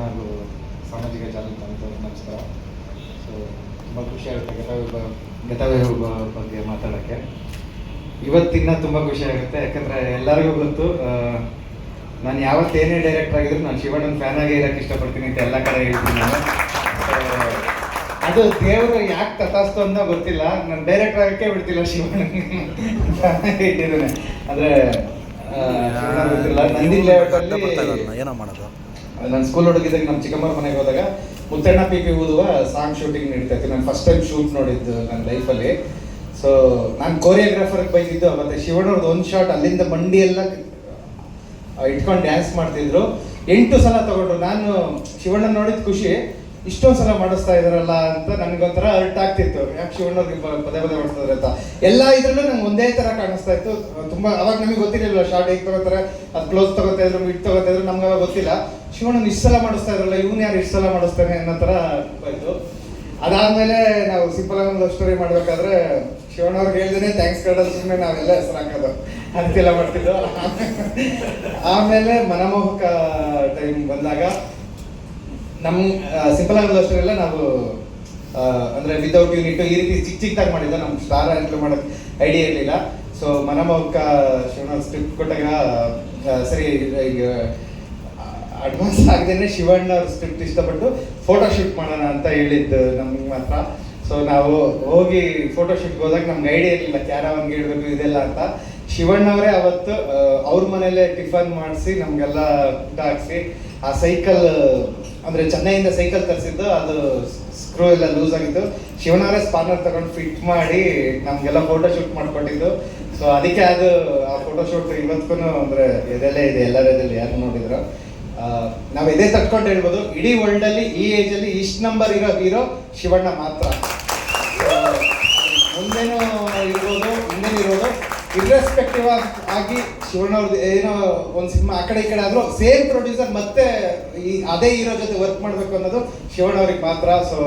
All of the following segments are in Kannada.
ಹಾಗೂ ಸಾಮಾಜಿಕ ನಮಸ್ಕಾರ ಸೊ ತುಂಬ ಖುಷಿಯಾಗುತ್ತೆ ಗತವೈಭವ ಗತವೈಭವ ಬಗ್ಗೆ ಮಾತಾಡೋಕ್ಕೆ. ಇವತ್ತಿನ ತುಂಬ ಖುಷಿ ಆಗುತ್ತೆ ಯಾಕಂದರೆ ಎಲ್ಲರಿಗೂ ಗೊತ್ತು ನಾನು ಯಾವತ್ತೇನೇ ಡೈರೆಕ್ಟರ್ ಆಗಿದ್ರು ನಾನು ಶಿವಣ್ಣನ ಫ್ಯಾನ್ ಆಗೇ ಇರೋಕ್ಕೆ ಇಷ್ಟಪಡ್ತೀನಿ ಅಂತ ಎಲ್ಲ ಕಡೆ ಹೇಳ್ತೀನಿ ನಾನು. ಅದು ದೇವರು ಯಾಕೆ ತಥಾಸ್ತು ಅಂತ ಗೊತ್ತಿಲ್ಲ ನಾನು ಡೈರೆಕ್ಟರ್ ಆಗಕ್ಕೆ ಬಿಡ್ತಿಲ್ಲ ಶಿವಣ್ಣ ಇಟ್ಟಿದ್ದಾನೆ ಅಂದರೆ ಗೊತ್ತಿಲ್ಲ. ನಂದಿನ್ ಲೇಔಟಲ್ಲಿ ಏನೋ ಮಾಡೋದು. ನಾನು ಸ್ಕೂಲ್ ಹುಡುಗಿದಾಗ ನಮ್ಮ ಚಿಕ್ಕಮ್ಮರ ಮನೆಗೆ ಹೋದಾಗ ಮುತ್ತಣ್ಣ ಪಿ ಪಿ ಊದುವ ಸಾಂಗ್ ಶೂಟಿಂಗ್ ನಡೀತಾ ಇತ್ತು. ನಾನು ಫಸ್ಟ್ ಟೈಮ್ ಶೂಟ್ ನೋಡಿದ್ದು ನನ್ನ ಲೈಫಲ್ಲಿ ಸೊ ನಾನು ಕೋರಿಯೋಗ್ರಾಫರ್ಗೆ ಬೈದಿದ್ದು, ಮತ್ತೆ ಶಿವಣ್ಣವ್ರದ್ದು ಒಂದು ಶಾಟ್ ಅಲ್ಲಿಂದ ಮಂಡಿ ಎಲ್ಲ ಇಟ್ಕೊಂಡು ಡ್ಯಾನ್ಸ್ ಮಾಡ್ತಿದ್ರು. ಎಂಟು ಸಲ ತಗೊಂಡ್ರು. ನಾನು ಶಿವಣ್ಣ ನೋಡಿದ ಖುಷಿ. ಇಷ್ಟೊಂದು ಸಲ ಮಾಡಿಸ್ತಾ ಇದಾರಲ್ಲ ಅಂತ ನನಗೊಂಥರ ಅರ್ಟ್ ಆಗ್ತಿತ್ತು. ಯಾಕೆ ಶಿವಣ್ಣವ್ರಿಗೆ ಪದೇ ಪದೇ ಮಾಡಿಸ್ತಾರೆ ಅಂತ. ಎಲ್ಲ ಇದ್ರಲ್ಲೂ ನಂಗೆ ಒಂದೇ ತರ ಕಾಣಿಸ್ತಾ ಇತ್ತು. ತುಂಬಾ ಅವಾಗ ನಮಗೆ ಗೊತ್ತಿರಲಿಲ್ಲ ಶಾರ್ಟ್ ಹೇಗೆ ತಗೋತಾರೆ, ಅದು ಕ್ಲೋಸ್ ತಗೋತಾ ಇದ್ರು ಮಿಡ್ ತಗೋತಾ ಇದ್ರು, ನಮ್ಗೆ ಅವಾಗ ಗೊತ್ತಿಲ್ಲ. ಶಿವಣ್ಣನ ಇಷ್ಟು ಸಲ ಮಾಡಿಸ್ತಾ ಇದ್ರಲ್ಲ, ಇವ್ನು ಯಾರು ಇಷ್ಟು ಸಲ ಮಾಡಿಸ್ತಾನೆ ಅನ್ನೋ ಥರ ಬಂತು. ಅದಾದ್ಮೇಲೆ ನಾವು ಸಿಂಪಲ್ ಆಗಿ ಒಂದು ಸ್ಟೋರಿ ಮಾಡಬೇಕಾದ್ರೆ ಶಿವಣ್ಣವ್ರಿಗೆ ಹೇಳ್ದೇನೆ ಥ್ಯಾಂಕ್ಸ್ ಕಾರ್ಡಲ್ಲಿ ಸುಮ್ಮನೆ ನಾವೆಲ್ಲ ಹೆಸರು ಹಾಕೋದು ಅಂತೆಲ್ಲ ಮಾಡ್ತಿದ್ದು? ಆಮೇಲೆ ಮನಮೋಹಕ ಟೈಮ್ ಬಂದಾಗ ನಮ್ಮ ಸಿಂಪಲ್ ಆಗಿ ಲವ್ ಸ್ಟೋರಿ ಎಲ್ಲ ನಾವು ಅಂದರೆ ವಿತೌಟ್ ಯೂನಿಟ್ ಈ ರೀತಿ ಚಿಕ್ಕ ಚಿಕ್ಕದಾಗಿ ಮಾಡಿದ್ದ ನಮ್ಗೆ ಸ್ಟಾರ್ ಆ್ಯಂಟ್ಲ್ ಮಾಡೋಕ್ಕೆ ಐಡಿಯಾ ಇರಲಿಲ್ಲ. ಸೊ ಮನಮೋಹಕ ಶಿವಣ್ಣ ಸ್ಕ್ರಿಪ್ಟ್ ಕೊಟ್ಟಾಗ ಸರಿ, ಈಗ ಅಡ್ವಾನ್ಸ್ ಆಗದೇನೆ ಶಿವಣ್ಣ ಸ್ಕ್ರಿಪ್ಟ್ ಇಷ್ಟಪಟ್ಟು ಫೋಟೋ ಶೂಟ್ ಮಾಡೋಣ ಅಂತ ಹೇಳಿದ್ದು ನಮ್ಗೆ ಮಾತ್ರ. ಸೊ ನಾವು ಹೋಗಿ ಫೋಟೋ ಶೂಟ್ಗೆ ಹೋದಾಗ ನಮ್ಗೆ ಐಡಿಯಾ ಇರಲಿಲ್ಲ, ಕ್ಯಾರವನ್ಗೆ ಇಡಬೇಕು, ಇದೆಲ್ಲ ಅಂತ. ಶಿವಣ್ಣವರೇ ಅವತ್ತು ಅವ್ರ ಮನೇಲೆ ಟಿಫನ್ ಮಾಡಿಸಿ, ನಮಗೆಲ್ಲ ಊಟ ಹಾಕ್ಸಿ ಆ ಸೈಕಲ್, ಅಂದ್ರೆ ಚೆನ್ನೈಯಿಂದ ಸೈಕಲ್ ತರಿಸಿದ್ದು, ಅದು ಸ್ಕ್ರೂ ಎಲ್ಲ ಲೂಸ್ ಆಗಿತ್ತು. ಶಿವನಾರಸ್ ಸ್ಪಾನರ್ ತಗೊಂಡು ಫಿಟ್ ಮಾಡಿ ನಮ್ಗೆಲ್ಲ ಫೋಟೋ ಶೂಟ್ ಮಾಡ್ಕೊಟ್ಟಿದ್ದು. ಸೊ ಅದಕ್ಕೆ ಅದು, ಆ ಫೋಟೋ ಶೂಟ್ ಇವತ್ತಿಗೂ ಅಂದ್ರೆ ಎದೆಲ್ಲೇ ಇದೆ ಎಲ್ಲರದಲ್ಲಿ ಯಾರು ನೋಡಿದ್ರು. ನಾವು ಇದೇ ತಟ್ಕೊಂಡು ಹೇಳ್ಬೋದು, ಇಡೀ ವರ್ಲ್ಡ್ ಅಲ್ಲಿ ಈ ಏಜ್ ಅಲ್ಲಿ ಇಷ್ಟು ನಂಬರ್ ಇರೋ ಹೀರೋ ಶಿವಣ್ಣ ಮಾತ್ರ. ಮುಂದೇನು ಇರ್ಬೋದು ಮುಂದೇನು ಇರ್ಬೋದು ಇರ್ರೆಸ್ಪೆಕ್ಟಿವ್ ಆಗಿ ಶಿವಣ್ಣ ಅವ್ರದ್ದು ಏನೋ ಒಂದು ಸಿನಿಮಾ ಆ ಕಡೆ ಈ ಕಡೆ ಆದರೂ ಸೇಮ್ ಪ್ರೊಡ್ಯೂಸರ್ ಮತ್ತೆ ಈ ಅದೇ ಹೀರೋ ಜೊತೆ ವರ್ಕ್ ಮಾಡಬೇಕು ಅನ್ನೋದು ಶಿವಣ್ಣ ಅವ್ರಿಗೆ ಮಾತ್ರ. ಸೊ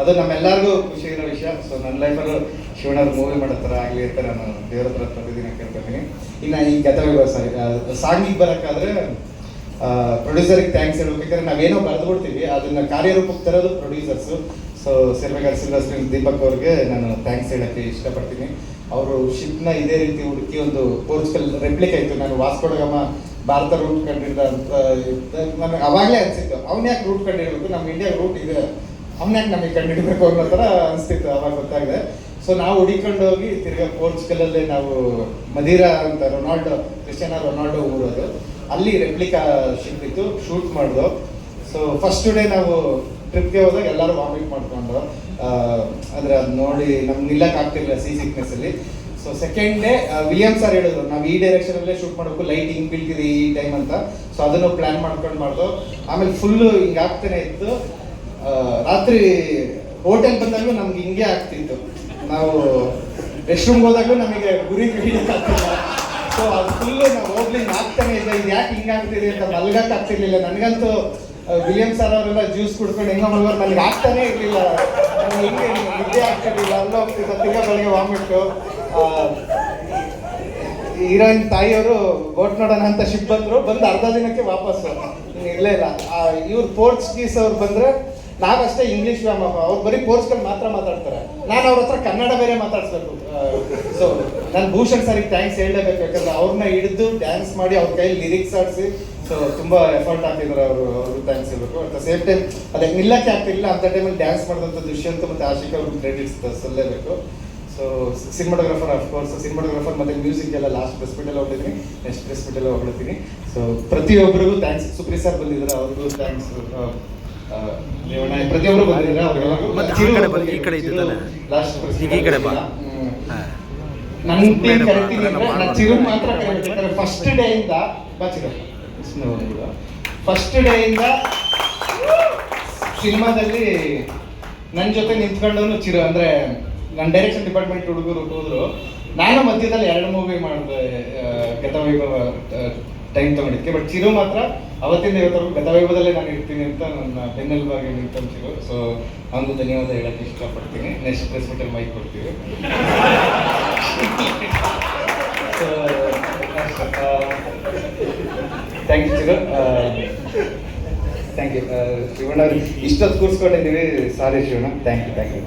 ಅದು ನಮ್ಮೆಲ್ಲರಿಗೂ ಖುಷಿ ಇರೋ ವಿಷಯ. ಸೊ ನನ್ನ ಲೈಫಲ್ಲೂ ಶಿವಣ್ಣ ಅವ್ರು ಮೂವಿ ಮಾಡೋ ಥರ ಆಗಲಿ ಅಂತ ನಾನು ದೇವ್ರ ಹತ್ರ ಪ್ರತಿದಿನ ಕೇಳ್ಕೊತೀನಿ. ಇನ್ನು ಈ ಸಾರಿ ಸಾಂಗಿಗೆ ಬರೋಕ್ಕಾದ್ರೆ ಪ್ರೊಡ್ಯೂಸರ್ಗೆ ಥ್ಯಾಂಕ್ಸ್ ಹೇಳ್ಬೇಕಾದ್ರೆ ನಾವೇನೋ ಬರೆದು ಬಿಡ್ತೀವಿ ಅದನ್ನ ಕಾರ್ಯರೂಪಕ್ಕೆ ತರೋದು ಪ್ರೊಡ್ಯೂಸರ್ಸು ಸೊ ಸಿರ್ಬೇಕಾದ್ರೆ ಸಿಲ್ವರ್ ದೀಪಕ್ ಅವ್ರಿಗೆ ನಾನು ಥ್ಯಾಂಕ್ಸ್ ಹೇಳಕ್ಕೆ ಇಷ್ಟಪಡ್ತೀನಿ. ಅವರು ಶಿಪ್ನ ಇದೇ ರೀತಿ ಹುಡುಕಿ ಒಂದು ಪೋರ್ಚುಗಲ್ ರೆಪ್ಲಿಕ್ ಆಯಿತು ನಾನು ವಾಸ್ಕೊಡಗಮ್ಮ ಭಾರತ ರೂಟ್ ಕಂಡಿಡ್ದ ಅಂತ ನನಗೆ ಅವಾಗಲೇ ಅನಿಸಿತ್ತು. ಅವ್ನ ಯಾಕೆ ರೂಟ್ ಕಂಡಿಡಬೇಕು? ನಮ್ಮ ಇಂಡಿಯಾ ರೂಟ್ ಇದೆ. ಅವ್ನ ಯಾಕೆ ನಮಗೆ ಕಂಡಿಡಬೇಕು ಅನ್ನೋ ಥರ ಅನಿಸ್ತಿತ್ತು ಅವಾಗ ಗೊತ್ತಾಗಿದೆ. ಸೊ ನಾವು ಹುಡಿಕೊಂಡು ಹೋಗಿ ತಿರ್ಗಾ ಪೋರ್ಚುಗಲಲ್ಲೇ ನಾವು ಮದೀರಾ ಅಂತ ರೊನಾಲ್ಡೋ, ಕ್ರಿಸ್ಟಿಯಾನೋ ರೊನಾಲ್ಡೋ ಊರದು ಅಲ್ಲಿ ರೆಪ್ಲಿಕಾ ಶಿಪ್ ಇತ್ತು ಶೂಟ್ ಮಾಡಿದ್ರು ಸೊ ಫಸ್ಟ್ ಡೇ ನಾವು ಟ್ರಿಪ್ಗೆ ಹೋದಾಗ ಎಲ್ಲರೂ ವಾಮಿಟ್ ಮಾಡಿಕೊಂಡು ಅಂದರೆ ಅದು ನೋಡಿ ನಮ್ಗೆ ನಿಲ್ಲಕ್ಕೆ ಆಗ್ತಿರ್ಲಿಲ್ಲ sea ಸಿಕ್ನೆಸ್ಸಲ್ಲಿ so second day William sir ಹೇಳಿದ್ರು, ನಾವು ಈ ಡೈರೆಕ್ಷನಲ್ಲೇ ಶೂಟ್ ಮಾಡಬೇಕು ಲೈಟ್ ಹಿಂಗೆ ಬೀಳ್ತಿದೆ ಈ ಟೈಮ್ ಅಂತ. ಸೊ ಅದನ್ನು ಪ್ಲಾನ್ ಮಾಡ್ಕೊಂಡು ಮಾಡ್ದು. ಆಮೇಲೆ ಫುಲ್ಲು ಹಿಂಗೆ ಆಗ್ತಾನೆ ಇತ್ತು. ರಾತ್ರಿ ಹೋಟೆಲ್ ಬಂದಾಗಲೂ ನಮ್ಗೆ ಹಿಂಗೆ ಆಗ್ತಿತ್ತು. ನಾವು ರೆಸ್ಟ್ ರೂಮ್ಗೆ ಹೋದಾಗಲೂ ನಮಗೆ ಗುರಿ ಸೊ ಅದು ಫುಲ್ಲು ನಾವು ಹೋಗ್ಲಿಂಗ್ ಆಗ್ತಾನೆ ಇಲ್ಲ. ಇದು ಯಾಕೆ ಹಿಂಗಾಗ್ತಿದೆ ಅಂತ ಮಲ್ಗಕ್ಕೆ ಆಗ್ತಿರ್ಲಿಲ್ಲ. ನನಗಂತೂ ವಿಲಿಯಂ ಸರ್ ಅವರೆಲ್ಲ ಜ್ಯೂಸ್ ಕುಡ್ಕೊಂಡು ಹೆಂಗ ಮಲ್ಗೋರು. ನನಗೆ ಆಗ್ತಾನೇ ಇರಲಿಲ್ಲ. ನನಗೆ ಹಿಂಗೆ ನಿದ್ದೆ ಆಗ್ತಿರ್ಲಿಲ್ಲ. ಅಲ್ಲ ಹೋಗ್ತಿದ್ದ ತಿರ್ಗಾ ಬೆಳಗ್ಗೆ ವಾಮಿಟ್ಟು ಹೀರೋಯಿನ್ ತಾಯಿಯವರು ಬೋಟ್ ನೋಡೋಣ ಅಂತ ಶಿಪ್ ಬಂದರು. ಬಂದು ಅರ್ಧ ದಿನಕ್ಕೆ ವಾಪಸ್ಸು ಇರಲೇ ಇಲ್ಲ ಇವ್ರು ಪೋರ್ಚುಗೀಸ್ ಅವ್ರು ಬಂದರೆ ನಾವಷ್ಟೇ ಇಂಗ್ಲೀಷ್ ವ್ಯಾಮೋಹ. ಅವ್ರು ಬರೀ ಪೋರ್ಚುಗಲ್ ಮಾತ್ರ ಮಾತಾಡ್ತಾರೆ. ನಾನು ಅವ್ರ ಹತ್ರ ಕನ್ನಡ ಬೇರೆ ಮಾತಾಡ್ಸ್ಬೇಕು. ಸೊ ನಾನು ಭೂಷಣ್ ಸರಿಗೆ ಥ್ಯಾಂಕ್ಸ್ ಹೇಳಲೇಬೇಕು, ಯಾಕಂದ್ರೆ ಅವ್ರನ್ನ ಹಿಡಿದು ಡ್ಯಾನ್ಸ್ ಮಾಡಿ ಅವ್ರ ಕೈಲಿ ಲಿರಿಕ್ಸ್ ಆಡಿಸಿ ಸೊ ತುಂಬಾ ಎಫರ್ಟ್ ಹಾಕಿದ್ರು ಅವರು ಅವರು ಥ್ಯಾಂಕ್ಸ್ ಹೇಳಬೇಕು. ಅಟ್ ದ ಸೇಮ್ ಟೈಮ್ ಅದಕ್ಕೆ ನಿಲ್ಲಕ್ಕೆ ಆಗ್ತಿಲ್ಲ, ಅಂತ ಟೈಮಲ್ಲಿ ಡ್ಯಾನ್ಸ್ ಮಾಡಿದಂಥ ದುಷ್ಯಂತ ಮತ್ತು ಆಶಿಕ್ ಅವ್ರಿಗೆ credits ಸಲ್ಲೇಬೇಕು. So cinematographer of course cinematographer ಮತ್ತೆ ಮ್ಯೂಸಿಕ್ ಎಲ್ಲ ಲಾಸ್ಟ್ ಪ್ರೆಸ್ ಮೀಟಲ್ಲಿ ಹೊಗಳಿದ್ದೀನಿ ನೆಕ್ಸ್ಟ್ ಮೀಟಲ್ಲಿ ಹೊಗಳಿದ್ದೀನಿ ಸೊ ಪ್ರತಿಯೊಬ್ಬರಿಗೂ ಥ್ಯಾಂಕ್ಸ್ ಸುಪ್ರೀತ್ ಸರ್ ಬಂದಿದ್ದಾರೆ, ಅವ್ರಿಗೂ ಥ್ಯಾಂಕ್ಸ್ ಪ್ರತಿಯೊಬ್ಬರು ಬಂದಿದ್ದಾರೆ? ಮತ್ತೆ ಆ ಕಡೆ ಬನ್ನಿ, ಈ ಕಡೆ ಇದ್ದಿದ್ದಾನೆ. ಲಾಸ್ಟ್ ಈಗ ಈ ಕಡೆ ಬಾ. ಹಾ. ನನ್ನ ಟೀಮ್ ಕರಿತೀನಿ ಅಂದ್ರೆ ನಾನು ಚಿರು ಮಾತ್ರ ಕರಿಬೇಕಾದ್ರೆ ಫಸ್ಟ್ ಡೇ ಇಂದ ಫಸ್ಟ್ ಡೇ ಇಂದ ಸಿನಿಮಾದಲ್ಲಿ ನನ್ನ ಜೊತೆ ನಿಂತ್ಕೊಂಡವನು ಚಿರು. ಅಂದ್ರೆ ನನ್ನ ಡೈರೆಕ್ಷನ್ ಡಿಪಾರ್ಟ್ಮೆಂಟ್ ಹುಡುಗರು ಹೋದ್ರು. ನಾನು ಮಧ್ಯದಲ್ಲಿ ಎರಡು ಮೂವಿ ಮಾಡಿದೆ ಗತವೈಭವ ಟೈಮ್ ತಗೊಂಡಿದ್ದೆ ಬಟ್ ಚಿರು ಮಾತ್ರ ಅವತ್ತಿಂದ ಇವತ್ತು ಗತವೈಭವದಲ್ಲೇ ನಾನು ಇರ್ತೀನಿ ಅಂತ ನನ್ನ ಬೆನ್ನೆಲುಬಾಗಿ ನಿಂತ ಚಿರು. ಸೊ ಅವನು ಧನ್ಯವಾದ ಹೇಳಕ್ಕೆ ಇಷ್ಟಪಡ್ತೀನಿ. ನೆಕ್ಸ್ಟ್ ಪ್ರೆಸ್ ಮೀಟಲ್ಲಿ ಮೈಕ್ ಕೊಡ್ತೀವಿ. Thank you Chiru. Thank you Shivanna ಅವ್ರು ಇಷ್ಟೊತ್ತು ಕೂರಿಸ್ಕೊಂಡಿದ್ದೀವಿ. Sorry Shivanna. Thank you thank you